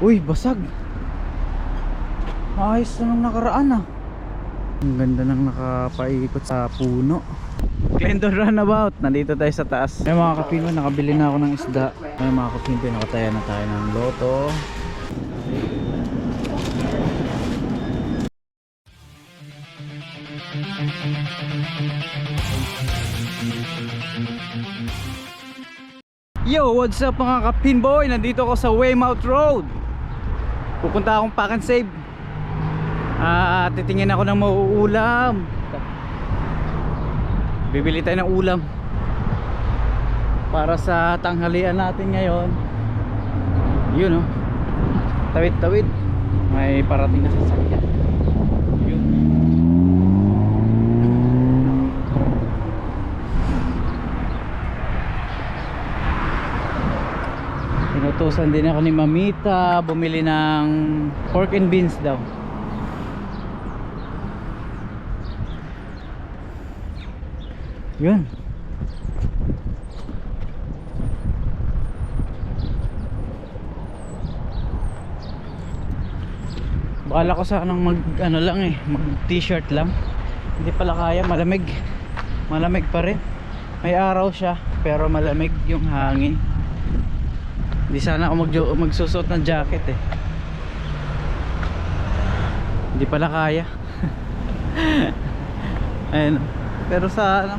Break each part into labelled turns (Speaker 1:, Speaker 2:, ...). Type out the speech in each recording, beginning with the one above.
Speaker 1: Uy, basag. Ayos na nung nakaraan ah. Ang ganda nang nakapaikot sa puno. Glendon Runabout. Nandito tayo sa taas. Ay mga kapinbo, nakabili na ako ng isda. Ay mga kapinbo, nakataya na tayo ng loto. Yo, what's up mga kapinboy? Nandito ako sa Weymouth Road. Pupunta akong pack and save. Ah, titingin ako ng mauulam. Bibili tayo ng ulam. Para sa tanghalian natin ngayon. Yun oh. Tawid-tawid. May parating na sasakyan. Inutusan din ako ni Mamita bumili ng pork and beans daw. Yun. Bala ko sanang mag ano lang eh, mag t-shirt lang. Hindi pala kaya, malamig. Malamig pa rin. May araw siya, pero malamig yung hangin. Hindi sana ako mag magsusot ng jacket eh. Hindi pala kaya. Ayun. Pero sa ano,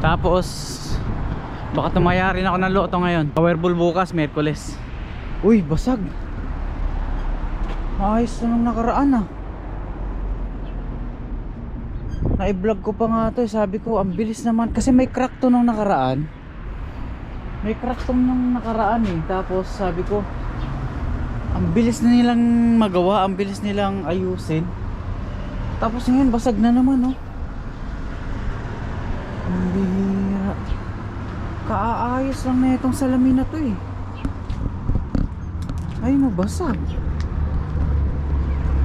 Speaker 1: Tapos baka tumaya rin ako ng loto ngayon. Powerball bukas, Merkules. Uy, basag. Ayos na nung nakaraan ah. Na-vlog ko pa nga to, eh. sabi ko ang bilis naman kasi may crack to nung nakaraan. May crack to nung nakaraan eh. Tapos sabi ko ang bilis na nilang magawa, ang bilis nilang ayusin. Tapos ngayon basag na naman oh. Ang bihira. Kaaayos lang na itong salamin na to eh. Ay, mabasag.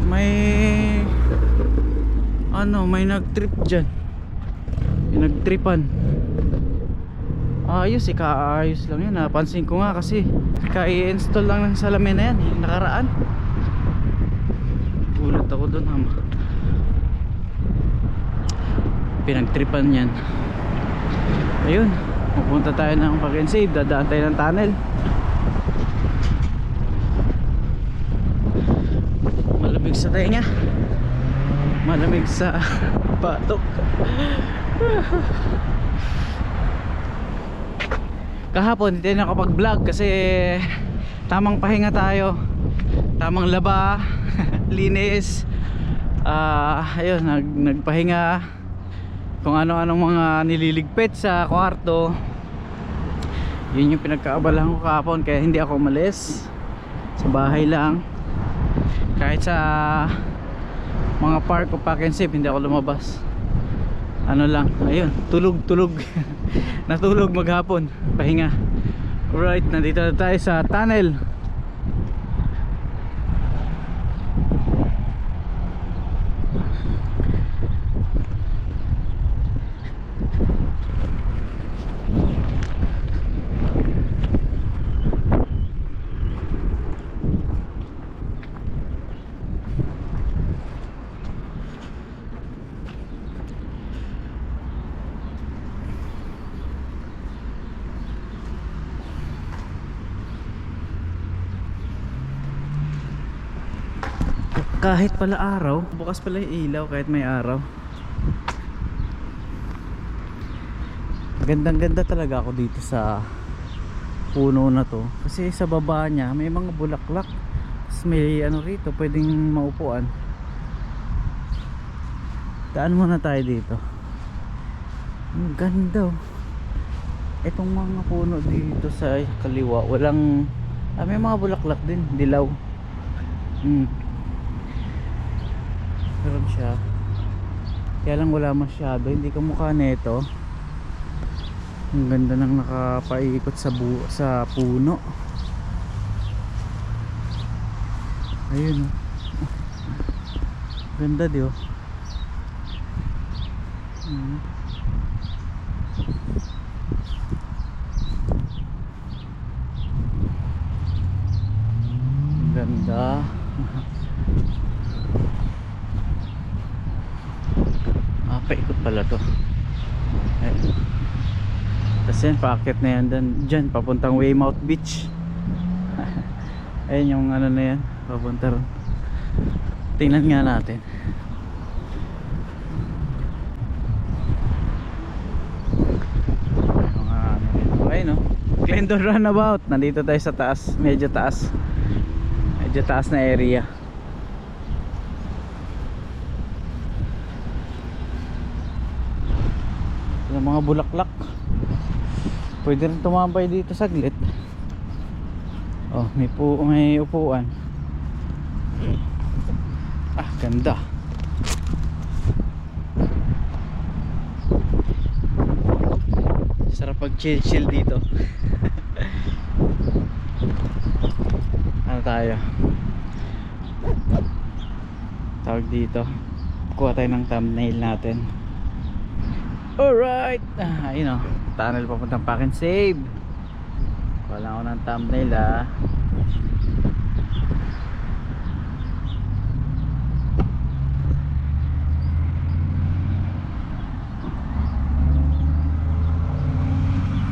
Speaker 1: May... Ano, may nag-trip dyan. May nag-tripan. Ayos eh, kaayos lang yun. Napansin ko nga kasi ka-i-install lang ng salamin na yan. Nakaraan. Gulat ako doon ha. Pinagtripan yan. Ayun, pupunta tayo ng Park and Save, dadaan tayo ng tunnel. Malamig sa tenga. Malamig sa batok. Kahapon hindi tayo nakapag-vlog kasi tamang pahinga tayo. Tamang laba, linis. Ah, ayun, nag nagpahinga kung ano-anong mga nililigpit sa kwarto yun yung pinagkaabalahan ko kahapon kaya hindi ako umalis. Sa bahay lang. Kahit sa mga park o pack and save hindi ako lumabas. Ano lang, ayun, tulog tulog. Natulog maghapon pahinga. Alright, nandito na tayo sa tunnel kahit pala araw. Bukas pala yung ilaw kahit may araw. Gandang ganda talaga ako dito sa puno na to. Kasi sa baba niya may mga bulaklak. Tapos may ano rito pwedeng maupuan. Daan muna tayo dito. Ang ganda oh. Itong mga puno dito sa kaliwa walang ah, may mga bulaklak din dilaw. Hmm meron siya kaya lang wala masyado hindi kamukha nito ang ganda nang nakapaikot sa bu sa puno Ayun oh. Ganda di oh. Mm. Ang Ganda. ah, paikot pala to. Ayun. Tapos yan, paakit na yan dyan, dyan papuntang Weymouth Beach. Ayun yung ano na yan, papunta ron. Tingnan nga natin. Mga ano no. Glendon Runabout. Nandito tayo sa taas. Medyo taas. Medyo taas na area. Yung mga bulaklak. Pwede rin tumambay dito saglit. Oh, may pu may upuan. Ah, ganda. Sarap pag chill chill dito. ano tayo? Tawag dito. Kuha tayo ng thumbnail natin. Alright. Ah, ayun o. Tunnel papuntang Pack and Save. Wala ako ng thumbnail ah.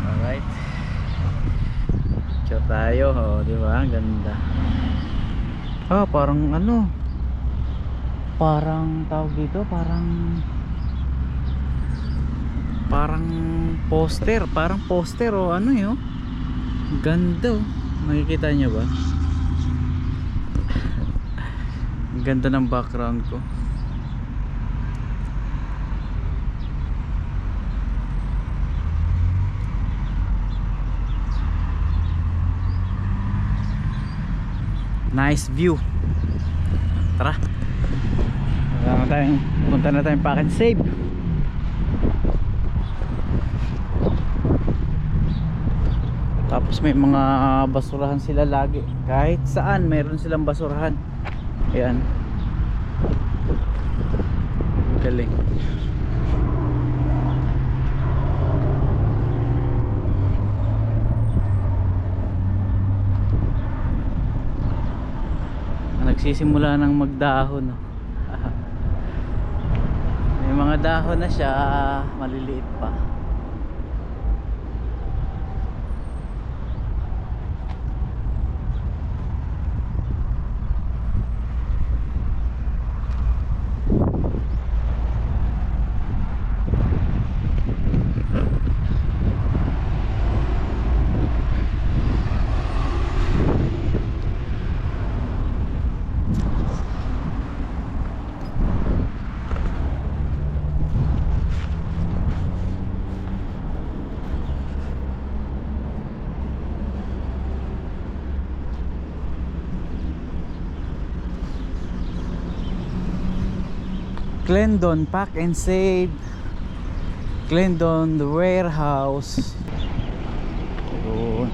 Speaker 1: Alright. Picture tayo, oh, di ba? Ang ganda. Ah, parang ano? Parang tawag dito, parang parang poster, parang poster o ano 'yo. Ganda oh. Makikita niyo ba? Ganda ng background ko. Nice view. Tara. Punta na tayong, punta na tayong pack and save. Tapos may mga basurahan sila lagi. Kahit saan meron silang basurahan. Ayan. Galing. Nagsisimula ng magdahon. May mga dahon na siya, maliliit pa. Glendon Pack and Save Glendon the warehouse. Yun.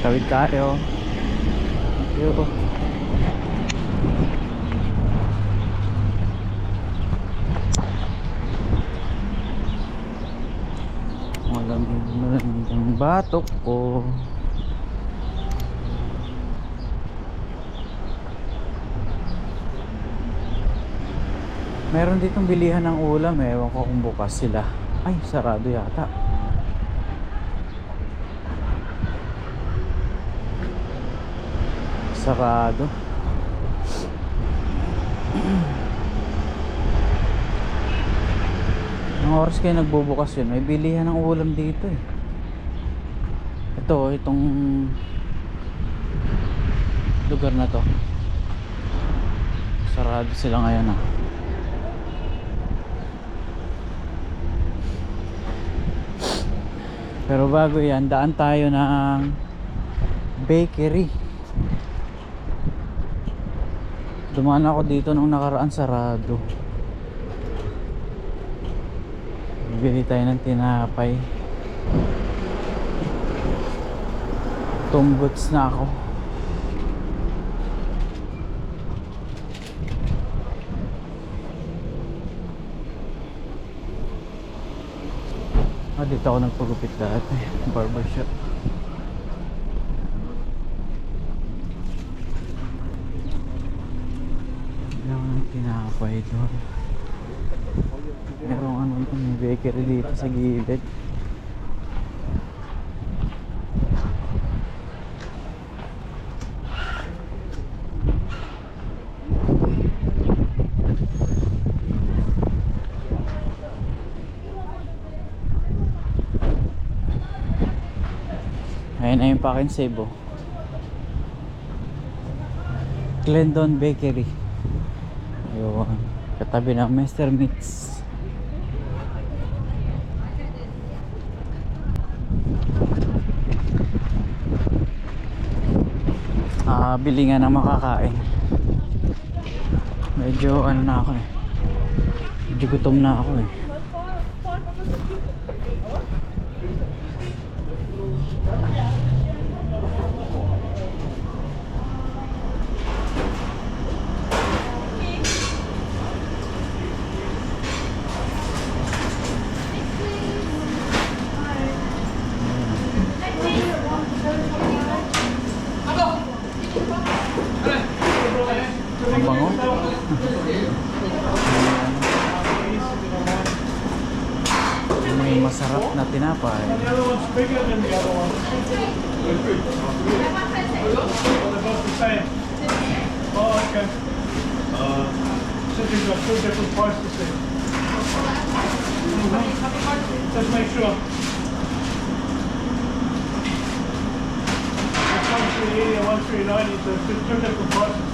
Speaker 1: Tawid tayo. Yun. Malamig malamig ang batok ko Meron ditong bilihan ng ulam eh. Ewan ko kung bukas sila. Ay, sarado yata. Sarado. Anong oras kayo nagbubukas yun? May bilihan ng ulam dito eh. Ito, itong lugar na to. Sarado sila ngayon ah. Pero bago yan, daan tayo ng bakery. Dumaan ako dito nung nakaraan sarado. Bili tayo ng tinapay. Tumbots na ako. Ah, dito ako nagpagupit dati. Barbershop. Meron ng tinapay doon. Merong ano, may bakery dito sa gilid. Pack and save. Glendon Bakery. Ayun. Katabi ng Mr. Meats. Ah, bili nga ng makakain. Medyo ano na ako eh. Medyo gutom na ako eh. Ang bango. May masarap na tinapay.
Speaker 2: Oh, okay. Uh, so these are two different prices here. Just make sure. One three prices.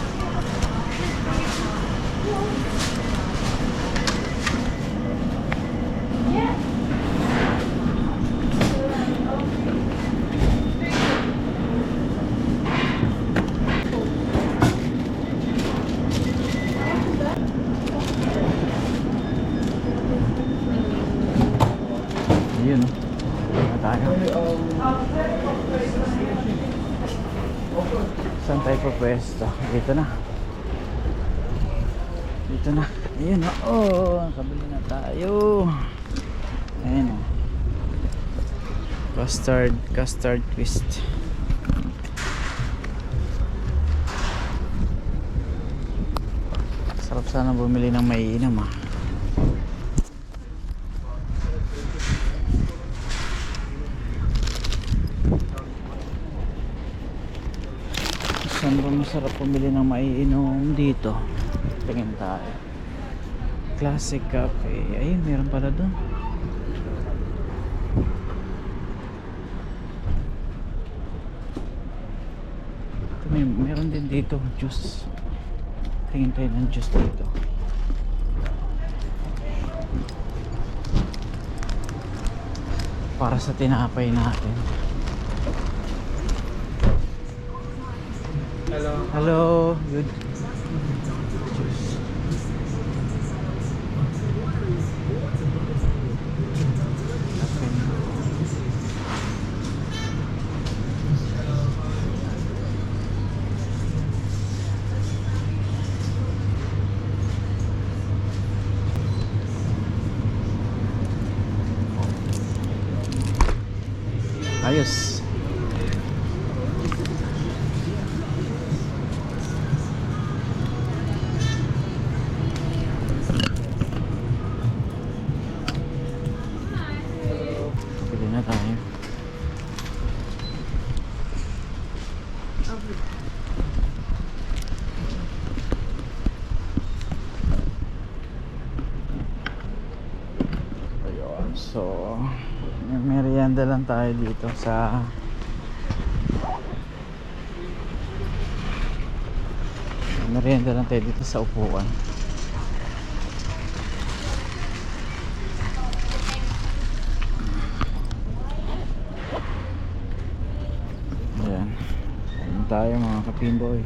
Speaker 1: Dito na. Dito na. Ayun na. Oh, kabili na tayo. Ayun oh. Custard, custard twist. Sarap sana bumili ng maiinom ah. Masarap pumili ng maiinom dito? Tingin tayo. Classic Cafe. Ayun, meron pala doon. May, meron din dito. Juice. Tingin tayo ng juice dito. Para sa tinapay natin.
Speaker 2: Hello.
Speaker 1: Hello, good. Merienda lang tayo dito sa merienda lang tayo dito sa upuan. Ayan. mga kapimboy.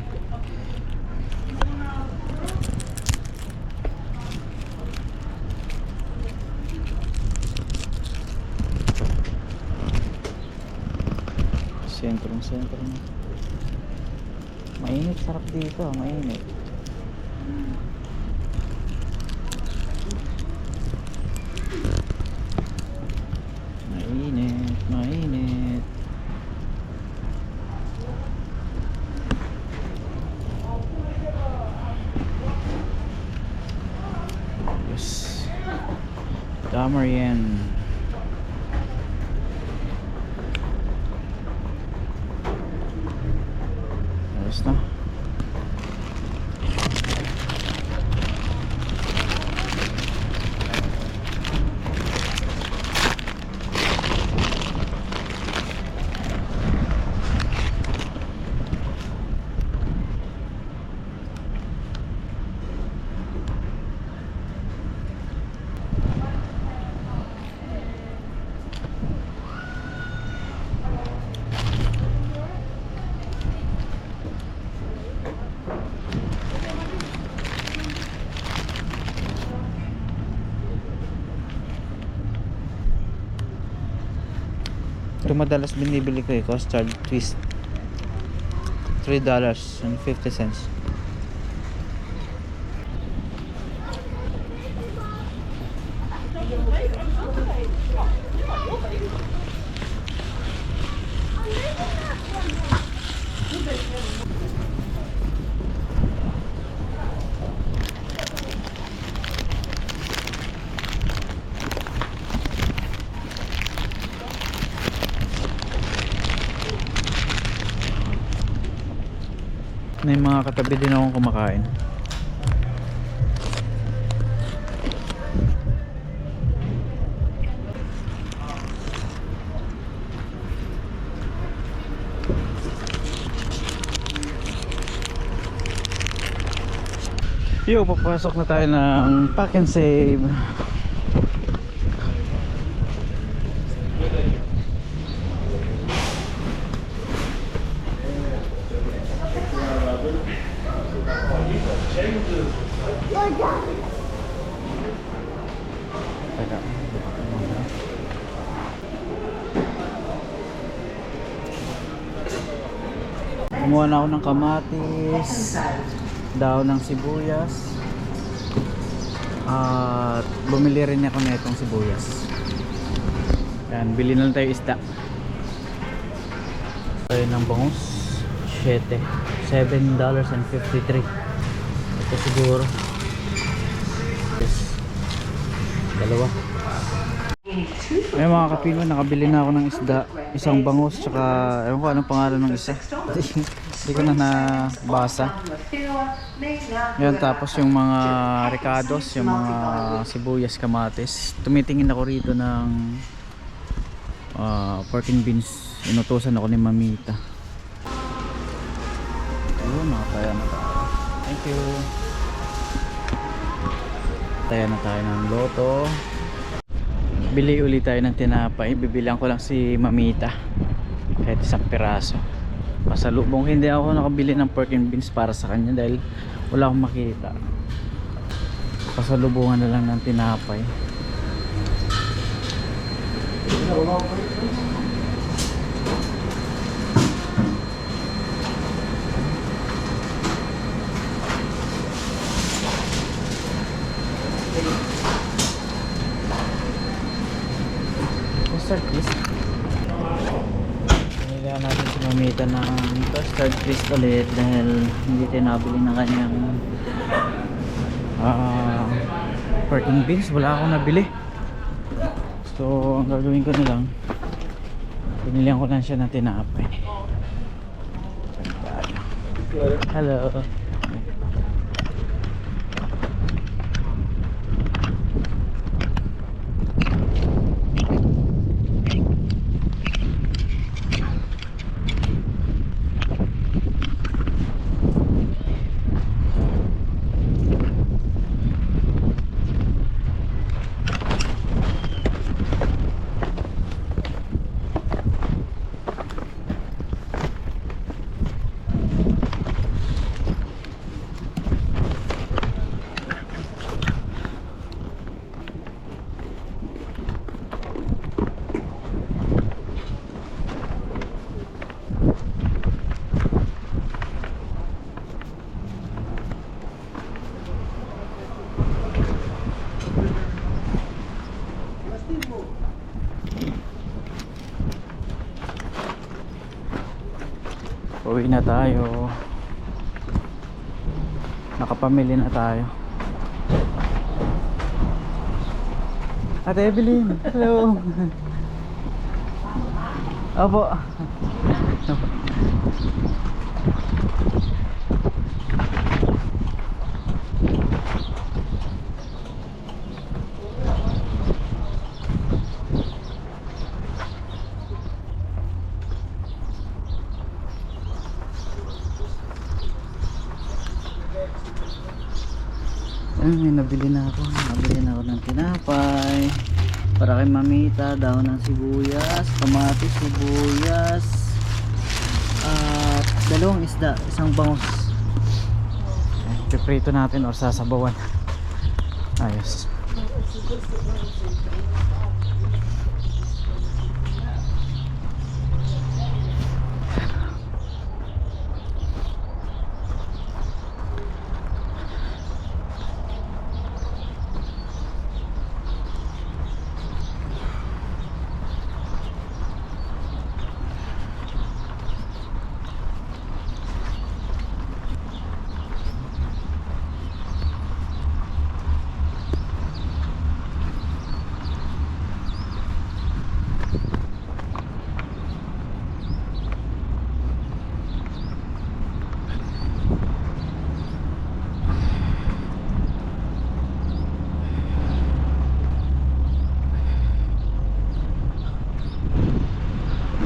Speaker 1: Sentro sentro na. Mainit, sarap dito. Mainit, mainit. Yes. Damarian. Ayos na. Ito madalas binibili ko eh, custard twist. $3 and 50 May mga katabi din akong kumakain. Yo, papasok na tayo ng pack and save. Teka. Kumuha na ako ng kamatis, daon ng sibuyas, at bumili rin ako na itong sibuyas. Yan, bili na lang tayo isda. Tayo ng bangus, 7. $7.53. Ito siguro. Yes. Dalawa. Ay mga kapino, nakabili na ako ng isda. Isang bangus, tsaka ewan ko anong pangalan ng isa. Hindi ko na nabasa. Yan, tapos yung mga ricados, yung mga sibuyas, kamatis. Tumitingin ako rito ng ah, pork and beans. Inutusan ako ni Mamita. Ayun, nakataya na tayo. You. Taya na tayo ng loto. Bili ulit tayo ng tinapay. Bibilang ko lang si Mamita. Kahit isang piraso. Pasalubong hindi ako nakabili ng pork and beans para sa kanya dahil wala akong makita. Pasalubungan na lang ng tinapay. Custard twist. Pinilihan natin si Mamita ng custard twist ulit dahil hindi tayo nabili ng kanyang pork and beans. Wala akong nabili. So, ang gagawin ko na lang pinilihan ko lang siya ng tinapay. Hello. Pauwi na tayo. Nakapamili na tayo. Ate Evelyn, hello. Opo. Ay, may nabili na ako. Nabili na ako ng tinapay. Para kay mamita, daw ng sibuyas, kamatis, sibuyas, at dalawang isda, isang bangus. Piprito natin or sasabawan. Ayos.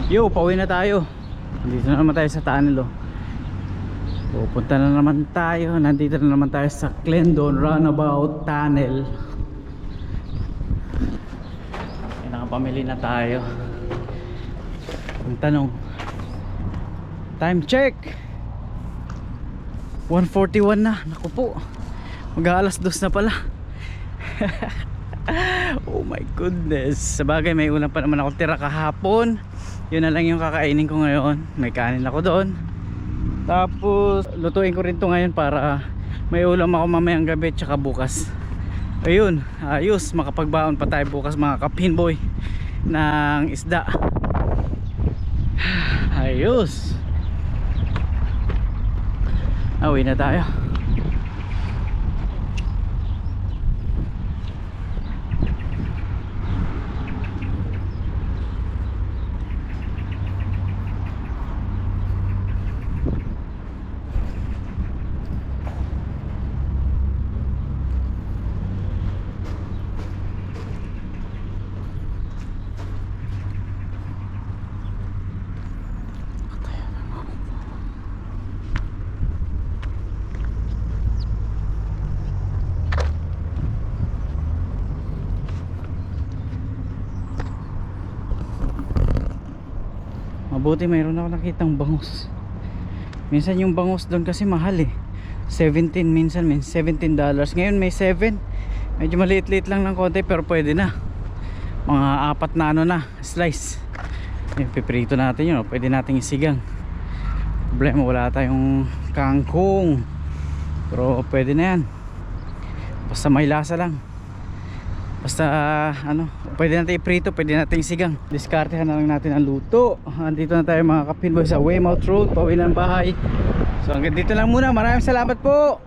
Speaker 1: Yo, pauwi na tayo. Dito na naman tayo sa tunnel oh. Pupunta na naman tayo. Nandito na naman tayo sa Clendon Runabout Tunnel. Ay, nakapamili na tayo. Ang tanong. Time check. 141 na. Naku po. Mag-aalas dos na pala. oh my goodness. Sabagay may ulam pa naman ako tira kahapon. Yun na lang yung kakainin ko ngayon. May kanin ako doon. Tapos lutuin ko rin to ngayon para may ulam ako mamayang gabi tsaka bukas. Ayun, ayos makapagbaon pa tayo bukas mga kapinboy ng isda. Ayos. Awi na tayo. Mabuti mayroon ako nakitang bangus. Minsan yung bangus doon kasi mahal eh. 17 minsan, min 17 dollars. Ngayon may 7. Medyo maliit-liit lang ng konti pero pwede na. Mga apat na ano na, slice. Yung piprito natin yun, oh. pwede nating isigang. Problema wala tayong kangkong. Pero pwede na yan. Basta may lasa lang. Basta ano, pwede natin iprito, pwede natin isigang. Diskartehan na lang natin ang luto. Andito na tayo mga kapinboy sa Weymouth Road, pauwi ng bahay. So hanggang dito lang muna. Maraming salamat po.